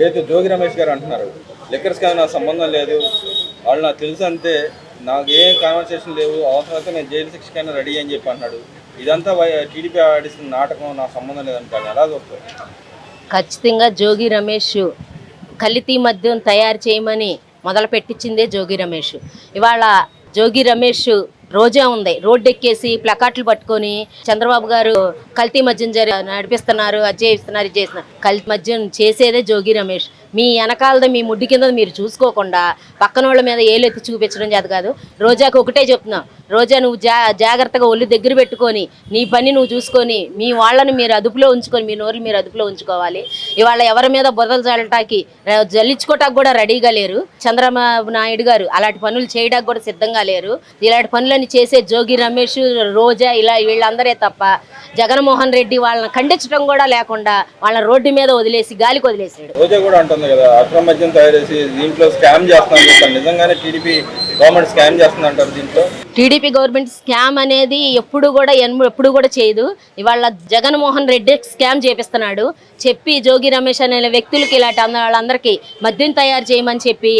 ఏదైతే జోగి రమేష్ గారు అంటున్నారు లెక్కర్స్ కానీ నాకు సంబంధం లేదు వాళ్ళు నాకు తెలుసు అంతే నాకు ఏం కాన్వర్సేషన్ లేవు అవసరమైతే నేను జైలు శిక్షకైనా రెడీ అని చెప్పి అన్నాడు ఇదంతా టీడీపీ ఆడిస్తున్న నాటకం నాకు సంబంధం లేదంటాను ఎలా చూస్తారు? ఖచ్చితంగా జోగి రమేష్ కలితీ మద్యం తయారు చేయమని మొదలు పెట్టించిందే జోగి రమేష్. ఇవాళ జోగి రమేష్ రోజా ఉంది. రోడ్డు ఎక్కేసి పట్టుకొని చంద్రబాబు గారు కల్తీ మద్యం జరి నడిపిస్తున్నారు అది చేయిస్తున్నారు ఇది చేస్తున్నారు. కల్తీ మద్యం చేసేదే జోగి రమేష్. మీ వెనకాలది మీ ముడ్డి కింద మీరు చూసుకోకుండా పక్కన వాళ్ళ మీద ఏలు ఎత్తి చూపించడం చేత కాదు. రోజాకు ఒకటే చెప్తున్నాం. రోజా నువ్వు జా జాగ్రత్తగా ఒళ్ళు దగ్గర పెట్టుకొని నీ పని నువ్వు చూసుకొని మీ వాళ్ళని మీరు అదుపులో ఉంచుకొని మీ నోరులు మీరు అదుపులో ఉంచుకోవాలి. ఇవాళ ఎవరి మీద బురదలు చల్లటానికి జల్లించుకోవటానికి కూడా రెడీగా లేరు. చంద్రబాబు నాయుడు గారు అలాంటి పనులు చేయడానికి కూడా సిద్ధంగా లేరు. ఇలాంటి పనులని చేసే జోగి రమేష్ రోజా ఇలా వీళ్ళందరే తప్ప జగన్మోహన్ రెడ్డి వాళ్ళని ఖండించడం కూడా లేకుండా వాళ్ళని రోడ్డు మీద వదిలేసి గాలికి వదిలేసాడు రోజా కదా అక్రమ మద్యం తయారు చేసి దీంట్లో స్కామ్ చేస్తాను చెప్తాను. నిజంగానే టీడీపీ గవర్నమెంట్ స్కామ్ చేస్తుంది అంటారు దీంట్లో? టీడీపీ గవర్నమెంట్ స్కామ్ అనేది ఎప్పుడు కూడా ఎన్- ఎప్పుడు కూడా చేయదు. ఇవాళ జగన్మోహన్ రెడ్డి స్కామ్ చేపిస్తున్నాడు. చెప్పి జోగి రమేష్ అనే వ్యక్తులకి ఇలాంటి వాళ్ళందరికీ మద్యం తయారు చేయమని చెప్పి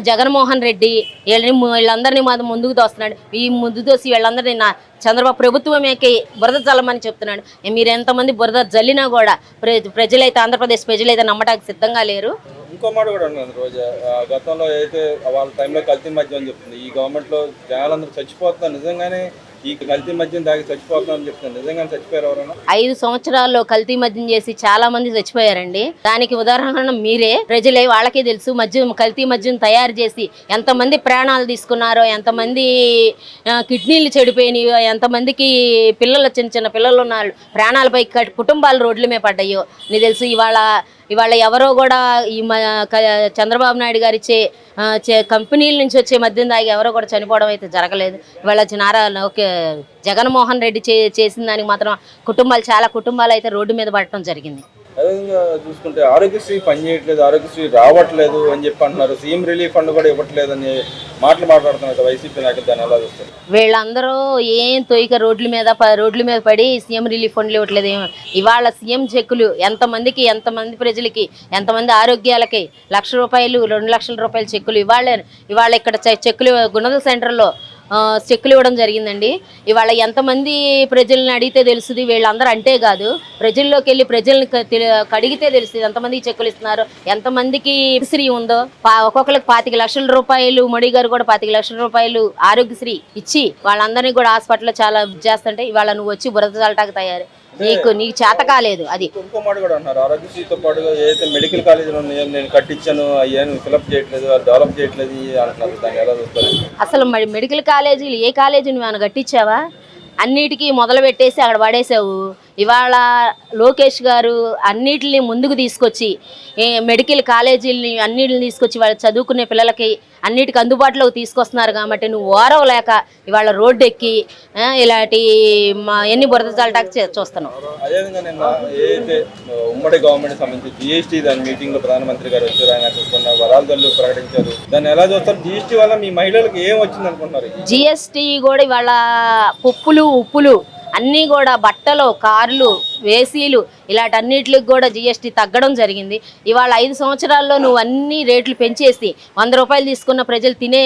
జగన్మోహన్ రెడ్డి వీళ్ళని వీళ్ళందరినీ మాత్రం ముందుకు తోస్తున్నాడు. ఈ ముందు తోసి వీళ్ళందరినీ నా చంద్రబాబు ప్రభుత్వమేకి బురద చల్లమని చెప్తున్నాడు. మీరు ఎంతమంది బురద జల్లినా కూడా ప్రజలైతే ఆంధ్రప్రదేశ్ ప్రజలైతే నమ్మటానికి సిద్ధంగా లేరు. ఇంకో మాట కూడా ఉన్నది రోజా. గతంలో అయితే వాళ్ళ టైంలో కల్తీ మద్యం అని చెప్తుంది ఈ గవర్నమెంట్లో జనాలందరూ చచ్చిపోతున్నారు. నిజంగానే ఈ కల్తీ మద్యం తాగి చచ్చిపోతున్నారని చెప్తున్నారు. నిజంగానే చచ్చిపోయారు ఎవరైనా? ఐదు సంవత్సరాల్లో కల్తీ మద్యం చేసి చాలా మంది చచ్చిపోయారండి. దానికి ఉదాహరణ మీరే. ప్రజలే వాళ్ళకే తెలుసు మద్యం కల్తీ మద్యం తయారు చేసి ఎంతమంది ప్రాణాలు తీసుకున్నారో ఎంతమంది కిడ్నీలు చెడిపోయినాయో ఎంతమందికి పిల్లలు చిన్న చిన్న పిల్లలు ఉన్నారు ప్రాణాలపై కుటుంబాలు రోడ్ల మీద పడ్డాయో నీకు తెలుసు ఇవాళ ఇవాళ ఎవరో కూడా ఈ క- చంద్రబాబు నాయుడు గారు ఇచ్చే చే- కంపెనీల నుంచి వచ్చే మద్యం తాగి ఎవరో కూడా చనిపోవడం అయితే జరగలేదు. ఇవాళ నారా ఓకే జగన్మోహన్ రెడ్డి చే చేసిన దానికి మాత్రం కుటుంబాలు చాలా కుటుంబాలు అయితే రోడ్డు మీద పడటం జరిగింది. అదేవిధంగా చూసుకుంటే ఆరోగ్యశ్రీ పనిచేయట్లేదు ఆరోగ్యశ్రీ రావట్లేదు అని చెప్పి అంటున్నారు. సీఎం రిలీఫ్ ఫండ్ కూడా ఇవ్వట్లేదు అని మాటలు మాట్లాడుతున్నారు వైసీపీ నాయకులు దాన్ని ఎలా చూస్తారు? వీళ్ళందరూ ఏం తోయిక రోడ్ల మీద రోడ్ల మీద పడి సీఎం రిలీఫ్ ఫండ్లు ఇవ్వట్లేదు. ఇవాళ సీఎం చెక్కులు ఎంతమందికి ఎంతమంది ప్రజలకి ఎంతమంది ఆరోగ్యాలకి? లక్ష రూపాయలు రెండు లక్షల రూపాయల చెక్కులు ఇవాళ ఇవాళ ఇక్కడ చెక్కులు గుణదల సెంటర్లో చెక్కులు ఇవ్వడం జరిగిందండి. ఇవాళ ఎంతమంది ప్రజల్ని అడిగితే తెలుస్తుంది వీళ్ళందరూ అంటే కాదు. ప్రజల్లోకి వెళ్ళి ప్రజల్ని కడిగితే తెలుస్తుంది ఎంతమందికి చెక్కులు ఇస్తున్నారు ఎంతమందికి శ్రీ ఉందో. పా- ఒక్కొక్కరికి పాతిక లక్షల రూపాయలు మోడీ గారు కూడా పాతిక లక్షల రూపాయలు ఆరోగ్యశ్రీ ఇచ్చి వాళ్ళందరినీ కూడా హాస్పిటల్లో చాలా చేస్తుంటే ఇవాళ నువ్వు వచ్చి బురద చాలటాకు తయారు. నీకు నీకు చేత కాలేదు అది. ఇంకో మాట కూడా అంటున్నారు ఆరోగ్యశ్రీతో పాటుగా ఏదైతే మెడికల్ కాలేజీలు ఉన్నాయో నేను కట్టించాను అయ్యాను ఫిలప్ చేయట్లేదు డెవలప్ చేయట్లేదు అంటున్నారు. దాన్ని ఎలా చూస్తారు? అసలు మరి మెడికల్ కాలేజీలు ఏ కాలేజీ నువ్వు కట్టించావా? అన్నిటికీ మొదలు పెట్టేసి అక్కడ పడేసావు. ఇవాళ లోకేష్ గారు అన్నిటిని ముందుకు తీసుకొచ్చి మెడికల్ కాలేజీలని అన్నిటిని తీసుకొచ్చి వాళ్ళు చదువుకునే పిల్లలకి అన్నిటికి అందుబాటులోకి తీసుకొస్తున్నారు కాబట్టి నువ్వు ఓరవలేక ఇవాళ రోడ్డు ఎక్కి ఇలాంటి మా ఎన్ని బురద చల్లటానికి చే- చూస్తున్నావు? అదేవిధంగా నిన్న ఏదైతే ఉమ్మడి గవర్నమెంట్ సంబంధించి జిఎస్టీ దాని మీటింగ్లో ప్రధానమంత్రి గారు వచ్చారు ఆయన చూసుకున్న వరాలు ప్రకటించారు. దాన్ని ఎలా చూస్తారు? జిఎస్టీ వల్ల మీ మహిళలకు ఏం వచ్చింది అనుకుంటున్నారు జిఎస్టీ కూడా ఇవాళ పప్పులు ఉప్పులు అన్నీ కూడా బట్టలు కార్లు వేసీలు ఇలాంటన్నిటికి కూడా జిఎస్టీ తగ్గడం జరిగింది. ఇవాళ ఐదు సంవత్సరాల్లో నువ్వు అన్ని రేట్లు పెంచేసి వంద రూపాయలు తీసుకున్న ప్రజలు తినే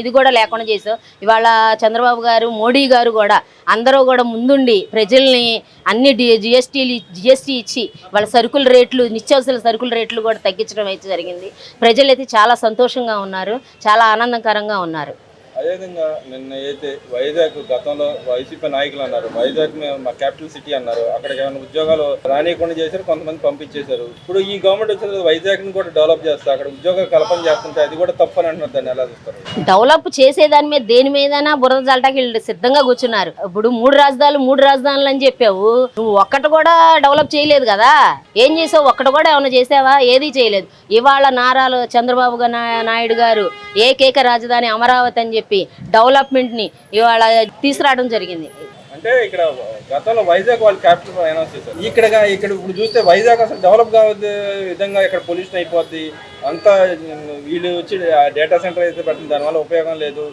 ఇది కూడా లేకుండా చేసావు. ఇవాళ చంద్రబాబు గారు మోడీ గారు కూడా అందరూ కూడా ముందుండి ప్రజల్ని అన్ని జిఎస్టీలు జిఎస్టీ ఇచ్చి వాళ్ళ సరుకుల రేట్లు నిత్యావసర సరుకుల రేట్లు కూడా తగ్గించడం అయితే జరిగింది. ప్రజలైతే చాలా సంతోషంగా ఉన్నారు చాలా ఆనందకరంగా ఉన్నారు. అదేవిధంగా నిన్న అయితే వైజాగ్ గతంలో వైసీపీ నాయకులు అన్నారు. వైజాగ్ మా క్యాపిటల్ సిటీ అన్నారు. అక్కడికి ఏమైనా ఉద్యోగాలు రానియకుండా చేశారు కొంతమంది పంపించేశారు. ఇప్పుడు ఈ గవర్నమెంట్ వచ్చిన తర్వాత వైజాగ్ని కూడా డెవలప్ చేస్తారు అక్కడ ఉద్యోగ కల్పన చేస్తుంటే అది కూడా తప్పు అని అంటున్నారు. దాన్ని ఎలా చూస్తారు? డెవలప్ చేసేదాని మీద దేని మీదైనా బురద జల్టాకి వీళ్ళు సిద్ధంగా కూర్చున్నారు. ఇప్పుడు మూడు రాజధానులు మూడు రాజధానులు అని చెప్పావు. నువ్వు ఒక్కటి కూడా డెవలప్ చేయలేదు కదా? ఏం చేసావు? ఒక్కటి కూడా ఏమైనా చేసావా? ఏది చేయలేదు. ఇవాళ నారాలు చంద్రబాబు నాయుడు గారు ఏకైక రాజధాని అమరావతి అని చెప్పి డెవలప్మెంట్ని ఇవాళ తీసుకురావడం జరిగింది. అంటే ఇక్కడ గతంలో వైజాగ్ వాళ్ళు క్యాపిటల్ అనౌన్స్ చేశారు. ఇక్కడ ఇక్కడ ఇప్పుడు చూస్తే వైజాగ్ అసలు డెవలప్ కావద్దు విధంగా ఇక్కడ పొల్యూషన్ అయిపోద్ది. అంతా వీళ్ళు వచ్చి డేటా సెంటర్ అయితే పెట్టిన దానివల్ల ఉపయోగం లేదు.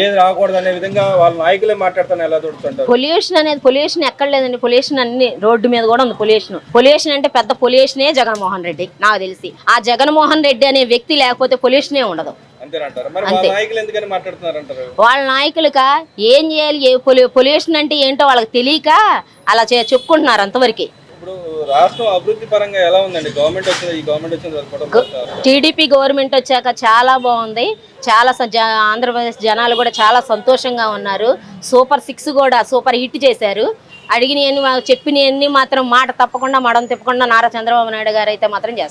ఏది రాకూడదు అనే విధంగా వాళ్ళ నాయకులే మాట్లాడుతాను ఎలా దొరుకుతుంటారు పొల్యూషన్ అనేది పొల్యూషన్ ఎక్కడ లేదండి. పొల్యూషన్ అన్ని రోడ్డు మీద కూడా ఉంది పొల్యూషన్ పొల్యూషన్ అంటే పెద్ద పొల్యూషనే జగన్మోహన్ రెడ్డి నాకు తెలిసి. ఆ జగన్మోహన్ రెడ్డి అనే వ్యక్తి లేకపోతే పొల్యూషనే ఉండదు. వాళ్ళ నాయకులు ఎందుకని మాట్లాడుతున్నారు అంటారు వాళ్ళ నాయకులుగా ఏం చేయాలి? పొల్యూషన్ అంటే ఏంటో వాళ్ళకి తెలియక అలా చెప్పుకుంటున్నారు అంతవరకు. టీడీపీ గవర్నమెంట్ వచ్చాక చాలా బాగుంది. చాలా ఆంధ్రప్రదేశ్ జనాలు కూడా చాలా సంతోషంగా ఉన్నారు. సూపర్ సిక్స్ కూడా సూపర్ హిట్ చేశారు. అడిగినవన్నీ చెప్పినవన్నీ మాత్రం మాట తప్పకుండా మడం తిప్పకుండా నారా చంద్రబాబు నాయుడు గారు అయితే మాత్రం చేస్తారు.